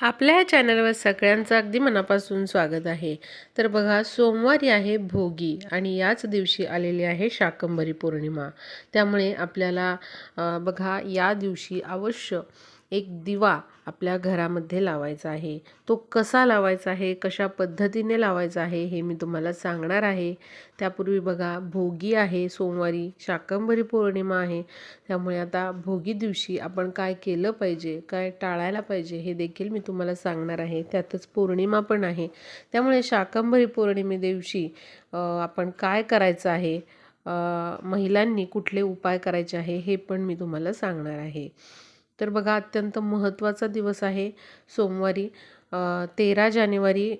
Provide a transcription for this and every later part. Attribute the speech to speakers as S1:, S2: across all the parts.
S1: आपल्या या चॅनलवर सगळ्यांचं अगदी मनापासून स्वागत आहे. तर बघा सोमवारी आहे भोगी आणि याच दिवशी आलेली आहे शाकंभरी पौर्णिमा. त्यामुळे आपल्याला बघा या दिवशी अवश्य एक दिवा आपल्या घरामध्ये लावायचा आहे. तो कसा लावायचा आहे? कशा पद्धतीने लावायचा आहे? हे मी तुम्हाला सांगणार आहे. त्यापूर्वी बघा भोगी आहे. सोमवारी शाकंभरी पौर्णिमा आहे. त्यामुळे आता भोगी दिवशी आपण काय केलं पाहिजे? काय टाळायला पाहिजे? हे देखील मी तुम्हाला सांगणार आहे. त्यातच पौर्णिमा पण आहे. त्यामुळे शाकंभरी पौर्णिमे दिवशी आपण काय करायचं आहे? महिलांनी कुठले उपाय करायचे आहे? हे पण मी तुम्हाला सांगणार आहे. तर बघा अत्यंत महत्त्वाचा दिवस आहे सोमवारी. तेरा जानेवारी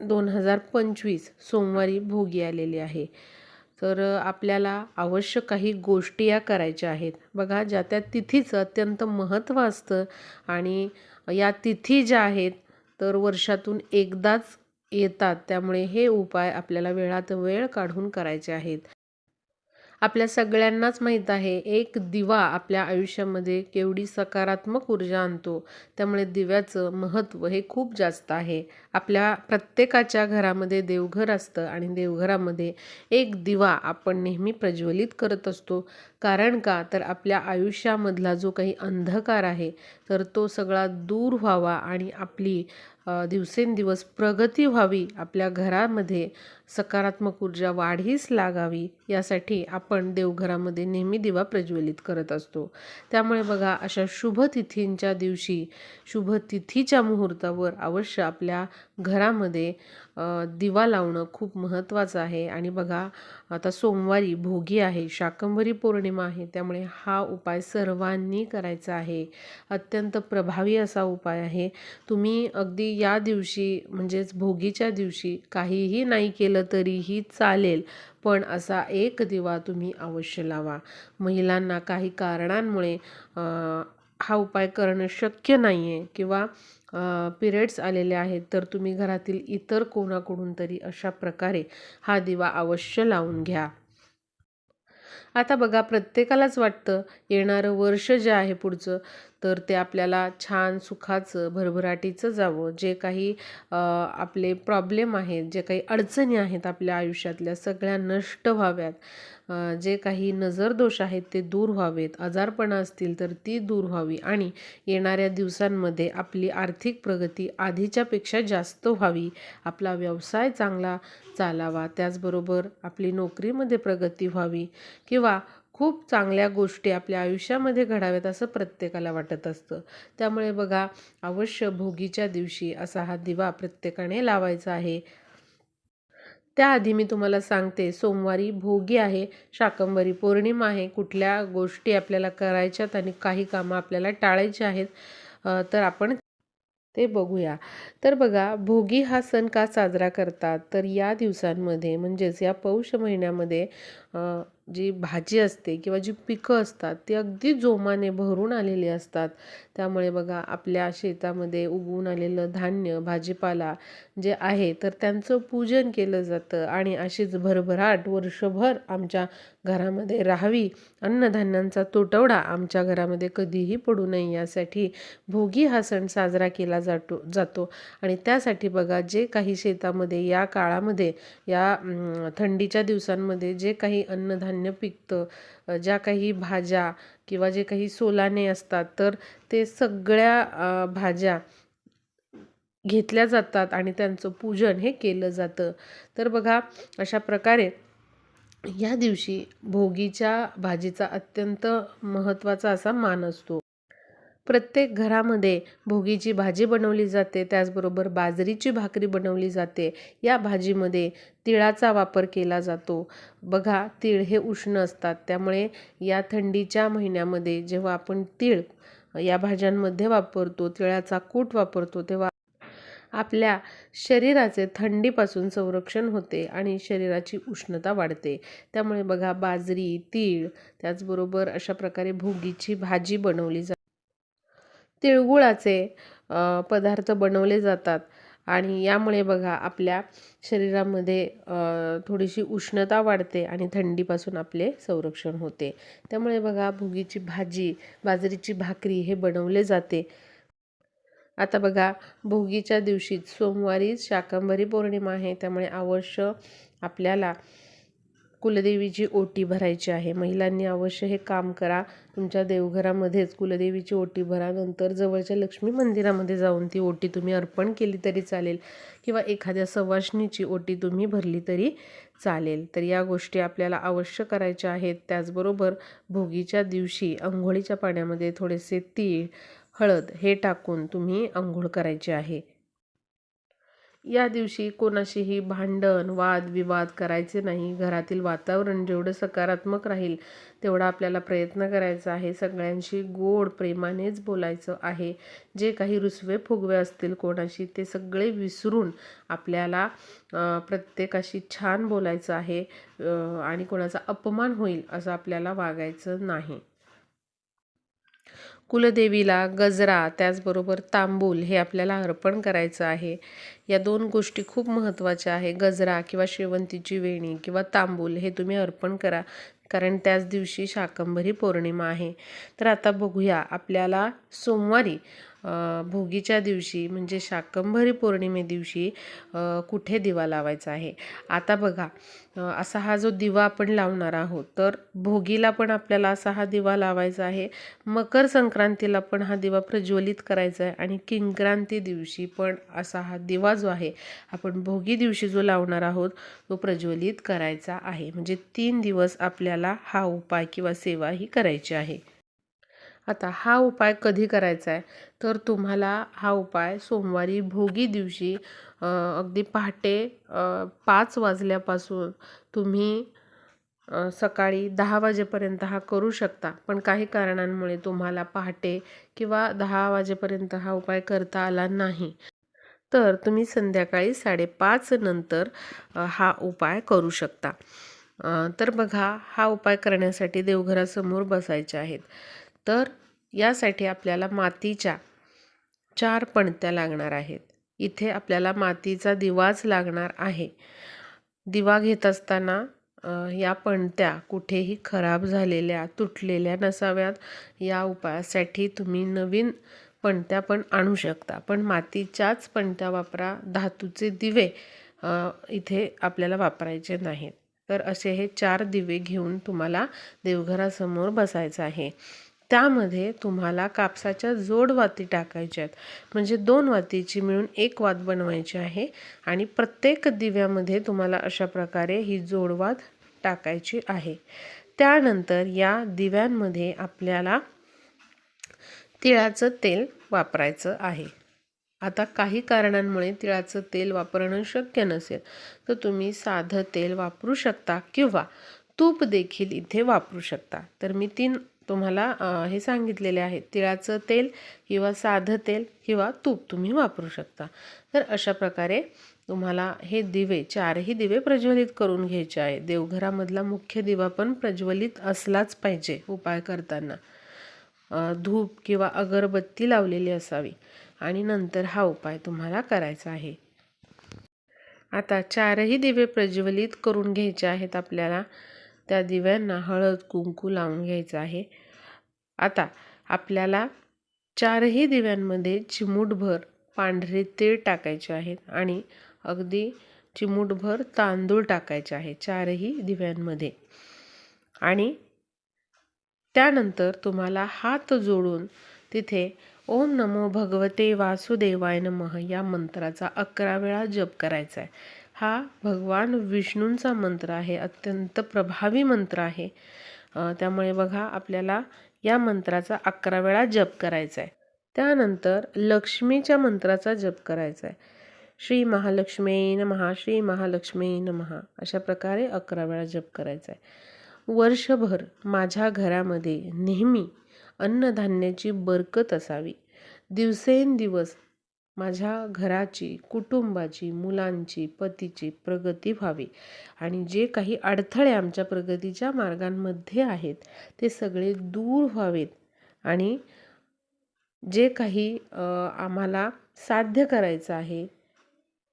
S1: दोन हजार पंचवीस सोमवारी भोगी आलेली आहे. तर आपल्याला अवश्य काही गोष्टी या करायच्या आहेत. बघा ज्या त्या तिथीचं अत्यंत महत्त्व असतं आणि या तिथी ज्या आहेत तर वर्षातून एकदाच येतात. त्यामुळे हे उपाय आपल्याला वेळात वेळ काढून करायचे आहेत. आपल्या सगळ्यांनाच माहीत आहे एक दिवा आपल्या आयुष्यामध्ये केवढी सकारात्मक ऊर्जा आणतो. त्यामुळे दिव्याचं महत्त्व हे खूप जास्त आहे. आपल्या प्रत्येकाच्या घरामध्ये देवघर असतं आणि देवघरामध्ये एक दिवा आपण नेहमी प्रज्वलित करत असतो. कारण का? तर आपल्या आयुष्यामधला जो काही अंधकार आहे तर तो सगळा दूर व्हावा आणि आपली दिवसेंदिवस प्रगती व्हावी आपल्या घरामध्ये. सकारात्मक ऊर्जा वाढीस लागावी यासाठी आपण देवघरामध्ये नेहमी दिवा प्रज्वलित करत असतो. त्यामुळे बघा अशा शुभ तिथींच्या दिवशी शुभ तिथीच्या मुहूर्तावर अवश्य आपल्या घरामध्ये दिवा लावणं खूप महत्त्वाचं आहे. आणि बघा आता सोमवारी भोगी आहे शाकंभरी पौर्णिमा आहे त्यामुळे हा उपाय सर्वांनी करायचा आहे. अत्यंत प्रभावी असा उपाय आहे. तुम्ही अगदी या दिवशी म्हणजेच भोगीच्या दिवशी काहीही नाही केलं तरीही चालेल. पण असा एक दिवा तुम्ही अवश्य लावा. महिलांना काही कारणांमुळे हा उपाय करणं शक्य नाही आहे किंवा पिरियड्स आलेले आहेत तर तुम्ही घरातील इतर कोणाकडून तरी अशा प्रकारे हा दिवा अवश्य लावून घ्या. आता बघा प्रत्येकालाच वाटतं येणारं वर्ष जे आहे पुढचं तर ते आपल्याला छान सुखाचं भरभराटीचं जावं. जे काही आपले प्रॉब्लेम आहेत जे काही अडचणी आहेत आपल्या आयुष्यातल्या सगळ्या नष्ट व्हाव्यात. जे काही नजरदोष आहेत ते दूर व्हावेत. आजारपणं असतील तर ती दूर व्हावी आणि येणाऱ्या दिवसांमध्ये आपली आर्थिक प्रगती आधीच्यापेक्षा जास्त व्हावी. आपला व्यवसाय चांगला चालावा. त्याचबरोबर आपली नोकरीमध्ये प्रगती व्हावी. किंवा खूप चांगल्या गोष्टी आपल्या आयुष्यामध्ये घडाव्यात असं प्रत्येकाला वाटत असतं. त्यामुळे बघा अवश्य भोगीच्या दिवशी असा हा दिवा प्रत्येकाने लावायचा आहे. त्याआधी मी तुम्हाला सांगते सोमवारी भोगी आहे शाकंभरी पौर्णिमा आहे कुठल्या गोष्टी आपल्याला करायच्यात आणि काही कामं आपल्याला टाळायची आहेत तर आपण ते बघूया. तर बघा भोगी हा सण का साजरा करतात? तर या दिवसांमध्ये म्हणजेच या पौष महिन्यामध्ये जी भाजी असते किंवा जी पिकं असतात ती अगदी जोमाने भरून आलेली असतात. त्यामुळे बघा आपल्या शेतामध्ये उगवून आलेलं धान्य भाजीपाला जे आहे तर त्यांचं पूजन केलं जातं आणि अशीच भरभराट वर्षभर आमच्या घरामध्ये राहावी. अन्नधान्यांचा तुटवडा आमच्या घरामध्ये कधीही पडू नये यासाठी भोगी हा सण साजरा केला जातो जातो. आणि त्यासाठी बघा जे काही शेतामध्ये या काळामध्ये या थंडीच्या दिवसांमध्ये जे काही अन्नधान्य पिकतं ज्या काही भाज्या किंवा जे काही सोलाने असतात तर ते सगळ्या भाज्या घेतल्या जातात आणि त्यांचं पूजन हे केलं जातं. तर बघा अशा प्रकारे या दिवशी भोगीच्या भाजीचा अत्यंत महत्त्वाचा असा मान असतो. प्रत्येक घरामध्ये भोगीची भाजी बनवली जाते त्याचबरोबर बाजरीची भाकरी बनवली जाते. या भाजीमध्ये तिळाचा वापर केला जातो. बघा तीळ हे उष्ण असतात. त्यामुळे या थंडीच्या महिन्यामध्ये जेव्हा आपण तीळ या भाज्यांमध्ये वापरतो तिळाचा कूट वापरतो तेव्हा आपल्या शरीराचे थंडीपासून संरक्षण होते आणि शरीराची उष्णता वाढते. त्यामुळे बघा बाजरी तीळ त्याचबरोबर अशा प्रकारे भोगीची भाजी बनवली जाते तिळगुळाचे पदार्थ बनवले जातात. आणि यामुळे बघा आपल्या शरीरामध्ये थोडीशी उष्णता वाढते आणि थंडीपासून आपले संरक्षण होते. त्यामुळे बघा भुगीची भाजी बाजरीची भाकरी हे बनवले जाते. आता बघा भोगीच्या दिवशी सोमवारीच शाकंभरी पौर्णिमा आहे त्यामुळे अवश्य आपल्याला कुलदेवीची ओटी भरायची आहे. महिलांनी अवश्य हे काम करा. तुमच्या देवघरामध्येच कुलदेवीची ओटी भरा. नंतर जवळच्या लक्ष्मी मंदिरामध्ये जाऊन ती ओटी तुम्ही अर्पण केली तरी चालेल. किंवा एखाद्या सवाष्णीची ओटी तुम्ही भरली तरी चालेल. तर या गोष्टी आपल्याला अवश्य करायच्या आहेत. त्याचबरोबर भोगीच्या दिवशी अंघोळीच्या पाण्यामध्ये थोडेसे तीळ हळद हे टाकून तुम्ही अंघोळ करायची आहे. या दिवशी कोणाशीही भांडण वाद विवाद करायचे नाही. घरातील वातावरण जेवढं सकारात्मक राहील तेवढा आपल्याला प्रयत्न करायचा आहे. सगळ्यांशी गोड प्रेमानेच बोलायचं आहे. जे काही रुसवे फुगवे असतील कोणाशी ते सगळे विसरून आपल्याला प्रत्येकाशी छान बोलायचं आहे आणि कोणाचा अपमान होईल असं आपल्याला वागायचं नाही. कुलदेवीला गजरा त्याचबरोबर तांबूल हे आपल्याला अर्पण करायचं आहे. या दोन गोष्टी खूप महत्त्वाच्या आहे. गजरा किंवा शेवंतीची वेणी किंवा तांबूल हे तुम्ही अर्पण करा कारण त्याच दिवशी शाकंभरी पौर्णिमा आहे. तर आता बघूया आपल्याला सोमवारी भोगीच्या दिवशी म्हणजे शाकंभरी पौर्णिमे दिवशी कुठे दिवा लावायचा आहे? आता बघा असा हा जो दिवा आपण लावणार आहोत तर भोगीला पण आपल्याला असा हा दिवा लावायचा आहे. मकर संक्रांतीला पण हा दिवा प्रज्वलित करायचा आहे आणि किंक्रांती दिवशी पण असा हा दिवा जो आहे आपण भोगी दिवशी जो लावणार आहोत तो प्रज्वलित करायचा आहे. म्हणजे तीन दिवस आपल्याला हा उपाय किंवा सेवा ही करायची आहे. आता हा उपाय कधी करायचा आहे? तर तुम्हाला हा उपाय सोमवारी भोगी दिवशी अगदी पहाटे पाच वाजल्यापासून तुम्ही सकाळी दहा वाजेपर्यंत हा करू शकता. पण काही कारणांमुळे तुम्हाला पहाटे किंवा दहा वाजेपर्यंत हा उपाय करता आला नाही. तर तुम्ही संध्याकाळी साडेपाच नंतर हा उपाय करू शकता. तर बघा हा उपाय करण्यासाठी देवघरासमोर बसायचे आहेत. तर यासाठी आपल्याला मातीच्या चार पणत्या लागणार आहेत. इथे आपल्याला मातीचा दिवाच लागणार आहे. दिवा घेत असताना या पणत्या कुठेही खराब झालेल्या तुटलेल्या नसाव्यात. या उपायासाठी तुम्ही नवीन पणत्या पण आणू शकता. पण मातीच्याच पणत्या वापरा. धातूचे दिवे इथे आपल्याला वापरायचे नाहीत. तर असे हे चार दिवे घेऊन तुम्हाला देवघरासमोर बसायचं आहे. त्यामध्ये तुम्हाला कापसाच्या जोड वाती टाकायच्या आहेत. म्हणजे दोन वातीची मिळून एक वात बनवायची आहे आणि प्रत्येक दिव्यामध्ये तुम्हाला अशा प्रकारे ही जोडवात टाकायची आहे. त्यानंतर या दिव्यांमध्ये आपल्याला तिळाचं तेल वापरायचं आहे. आता काही कारणांमुळे तिळाचं तेल वापरणं शक्य नसेल तर तुम्ही साधं तेल वापरू शकता किंवा तूप देखील इथे वापरू शकता. तर मी तीन तुम्हाला हे सांगितलेले आहे. तिळाचं तेल किंवा साधं तेल किंवा तूप तुम्ही वापरू शकता. तर अशा प्रकारे तुम्हाला हे दिवे चारही दिवे प्रज्वलित करून घ्यायचे आहे. देवघरामधला मुख्य दिवा पण प्रज्वलित असलाच पाहिजे उपाय करताना. धूप किंवा अगरबत्ती लावलेली असावी आणि नंतर हा उपाय तुम्हाला करायचा आहे. आता चारही दिवे प्रज्वलित करून घ्यायचे आहेत आपल्याला. त्या दिव्यांना हळद कुंकू लावून घ्यायचं आहे. आता आपल्याला चारही दिव्यांमध्ये चिमूटभर पांढरे तीळ टाकायचे आहेत आणि अगदी चिमूटभर तांदूळ टाकायचे आहे चारही दिव्यांमध्ये. आणि त्यानंतर तुम्हाला हात जोडून तिथे ओम नमो भगवते वासुदेवाय नमः या मंत्राचा अकरा वेळा जप करायचा आहे. हा भगवान विष्णूंचा मंत्र आहे अत्यंत प्रभावी मंत्र आहे. त्यामुळे बघा आपल्याला या मंत्राचा अकरा वेळा जप करायचा आहे त्यानंतर लक्ष्मीच्या मंत्राचा जप करायचा आहे श्री महालक्ष्मी नमहा श्री महालक्ष्मी नमहा अशा प्रकारे अकरा वेळा जप करायचा आहे वर्षभर माझ्या घरामध्ये नेहमी अन्नधान्याची बरकत असावी. दिवसेंदिवस माझ्या घराची कुटुंबाची मुलांची पतीची प्रगती व्हावी आणि जे काही अडथळे आमच्या प्रगतीच्या मार्गांमध्ये आहेत ते सगळे दूर व्हावेत आणि जे काही आम्हाला साध्य करायचं आहे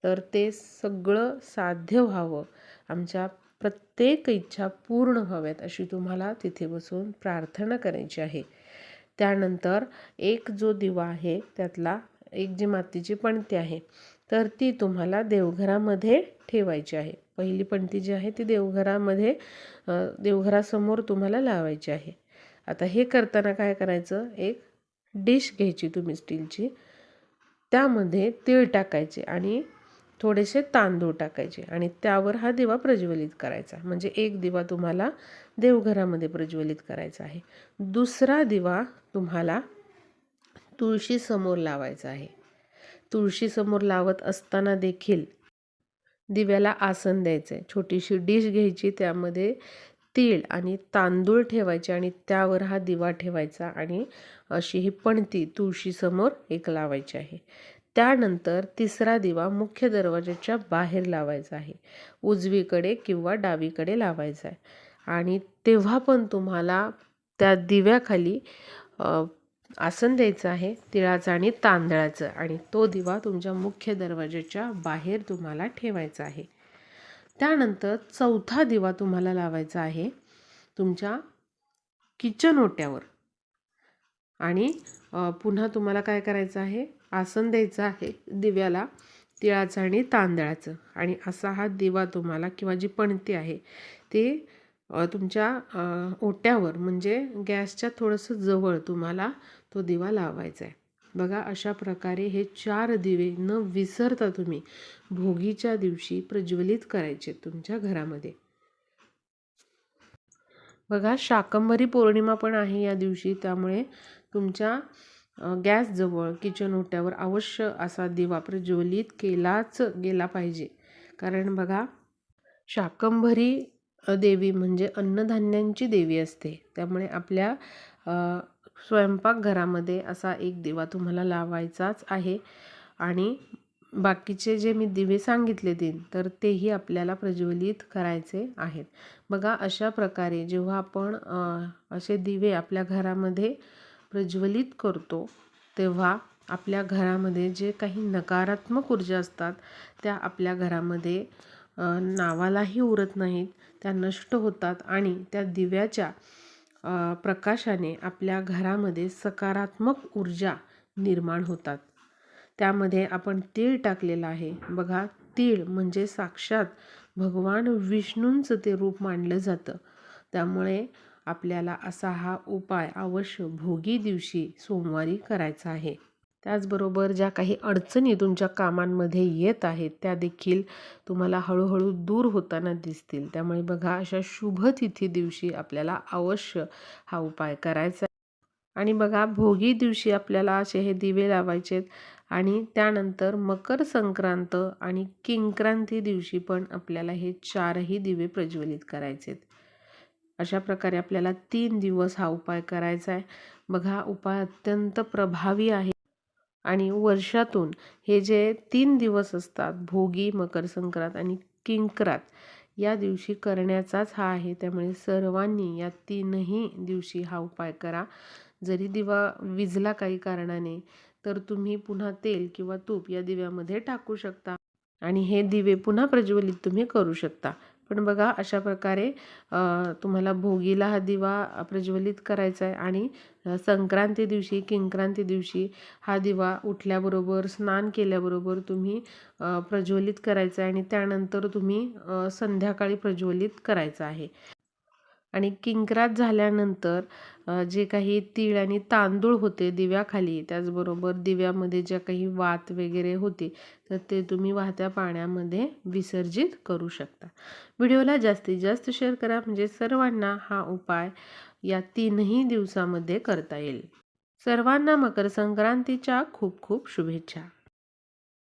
S1: तर ते सगळं साध्य व्हावं. आमच्या प्रत्येक इच्छा पूर्ण व्हाव्यात अशी तुम्हाला तिथे बसून प्रार्थना करायची आहे. त्यानंतर एक जो दिवा आहे त्यातला एक जी मातीची पणती आहे तर ती तुम्हाला देवघरामध्ये ठेवायची आहे. पहिली पणती जी आहे ती देवघरामध्ये देवघरासमोर तुम्हाला लावायची आहे. आता हे करताना काय करायचं? एक डिश घ्यायची तुम्ही स्टीलची. त्यामध्ये तीळ टाकायचे आणि थोडेसे तांदूळ टाकायचे आणि त्यावर हा दिवा प्रज्वलित करायचा. म्हणजे एक दिवा तुम्हाला देवघरामध्ये प्रज्वलित करायचा आहे. दुसरा दिवा तुम्हाला तुळशीसमोर लावायचा आहे. तुळशीसमोर लावत असताना देखील दिव्याला आसन द्यायचं आहे छोटीशी डिश घ्यायची त्यामध्ये तीळ आणि तांदूळ ठेवायचे आणि त्यावर हा दिवा ठेवायचा आणि अशी ही पणती तुळशीसमोर एक लावायची आहे. त्यानंतर तिसरा दिवा मुख्य दरवाजाच्या बाहेर लावायचा आहे. उजवीकडे किंवा डावीकडे लावायचा आहे. आणि तेव्हा पण तुम्हाला त्या दिव्याखाली आसन द्यायचं आहे तिळाचं आणि तांदळाचं. आणि तो दिवा तुमच्या मुख्य दरवाजाच्या बाहेर तुम्हाला ठेवायचा आहे. त्यानंतर चौथा दिवा तुम्हाला लावायचा आहे तुमच्या किचन ओट्यावर. आणि पुन्हा तुम्हाला काय करायचं आहे? आसन द्यायचं आहे दिव्याला तिळाचं आणि तांदळाचं. आणि असा हा दिवा तुम्हाला किंवा जी पणती आहे ती तुमच्या ओट्यावर म्हणजे गॅसच्या थोडंसं जवळ तुम्हाला तो दिवा लावायचा आहे बघा अशा प्रकारे हे चार दिवे न विसरता तुम्ही भोगीच्या दिवशी प्रज्वलित करायचे तुमच्या घरामध्ये. बघा शाकंभरी पौर्णिमा पण आहे या दिवशी त्यामुळे तुमच्या गॅसजवळ किचन ओट्यावर अवश्य असा दिवा प्रज्वलित केलाच गेला पाहिजे. कारण बघा शाकंभरी देवी म्हणजे अन्नधान्यांची देवी असते. त्यामुळे आपल्या स्वयंपाकघरामध्ये असा एक दिवा तुम्हाला लावायचाच आहे. आणि बाकीचे जे मी दिवे सांगितले तीन तर तेही आपल्याला प्रज्वलित करायचे आहेत. बघा अशा प्रकारे जेव्हा आपण असे दिवे आपल्या घरामध्ये प्रज्वलित करतो तेव्हा आपल्या घरामध्ये जे काही नकारात्मक ऊर्जा असतात त्या आपल्या घरामध्ये नावालाही उरत नाहीत. त्या नष्ट होतात आणि त्या दिव्याच्या प्रकाशाने आपल्या घरामध्ये सकारात्मक ऊर्जा निर्माण होतात. त्यामध्ये आपण तीळ टाकलेलं आहे. बघा तीळ म्हणजे साक्षात भगवान विष्णूंचं ते रूप मानलं जातं. त्यामुळे आपल्याला असा हा उपाय अवश्य भोगी दिवशी सोमवारी करायचा आहे. त्याचबरोबर ज्या काही अडचणी तुमच्या कामांमध्ये येत आहेत त्या देखील तुम्हाला हळूहळू दूर होताना दिसतील. त्यामुळे बघा अशा शुभतिथी दिवशी आपल्याला अवश्य हा उपाय करायचा आहे. आणि बघा भोगी दिवशी आपल्याला असे हे दिवे लावायचे आणि त्यानंतर मकर संक्रांत आणि किंक्रांती दिवशी पण आपल्याला हे चारही दिवे प्रज्वलित करायचे आहेत अशा प्रकारे आपल्याला तीन दिवस हा उपाय करायचा आहे. बघा उपाय अत्यंत प्रभावी आहे. आणि वर्षातून हे जे तीन दिवस असतात भोगी मकर संक्रांत आणि किंकरात या दिवशी करण्याचाच हा आहे. त्यामुळे सर्वांनी या तीनही दिवशी हा उपाय करा. जरी दिवा विजला काही कारणाने तर तुम्ही पुन्हा तेल किंवा तूप या दिव्यामध्ये टाकू शकता. आणि हे दिवे पुन्हा प्रज्वलित तुम्ही करू शकता. पण बघा अशा प्रकारे तुम्हाला भोगीला हा दिवा प्रज्वलित करायचा आहे आणि संक्रांती दिवशी किंक्रांती दिवशी हा दिवा उठल्याबरोबर स्नान केल्याबरोबर तुम्ही प्रज्वलित करायचा आहे आणि त्यानंतर तुम्ही संध्याकाळी प्रज्वलित करायचा आहे. आणि किंक्रात झाल्यानंतर जे काही तीळ आणि तांदूळ होते दिव्याखाली त्याचबरोबर दिव्यामध्ये ज्या काही वात वगैरे होते तर ते तुम्ही वाहत्या पाण्यामध्ये विसर्जित करू शकता. व्हिडिओला जास्तीत जास्त शेअर करा म्हणजे सर्वांना हा उपाय या तीनही दिवसामध्ये करता येईल. सर्वांना मकर संक्रांतीच्या खूप खूप शुभेच्छा.